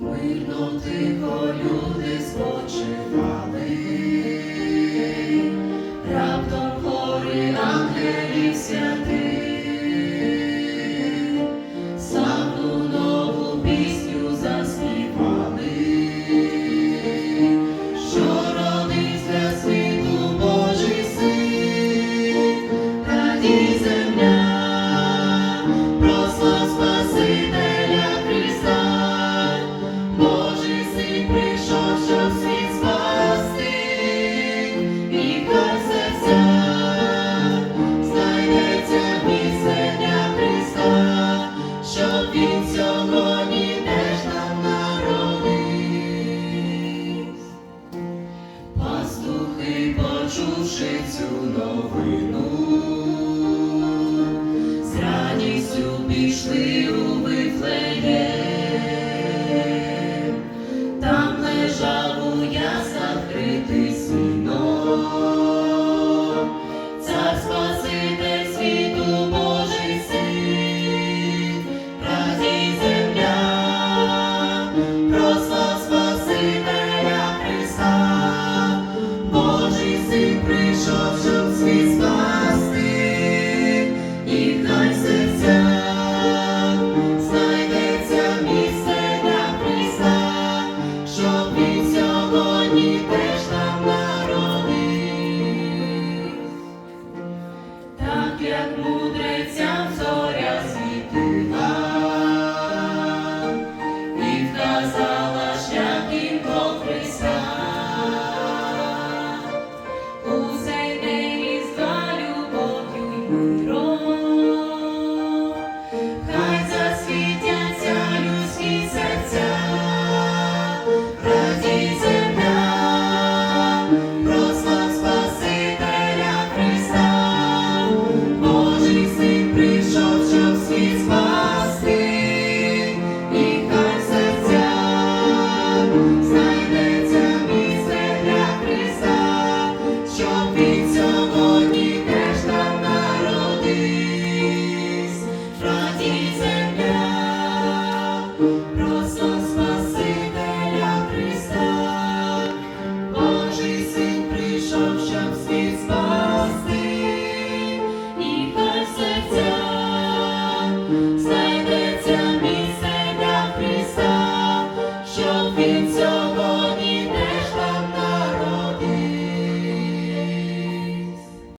мирно тихо люди спочивали, раптом гори ангелів святих. сьогодні теж нам народився. пастухи, почувши цю новину, з радістю пішли у вифлеєм. як мудрецям зоря світила і вказала. Обіцяв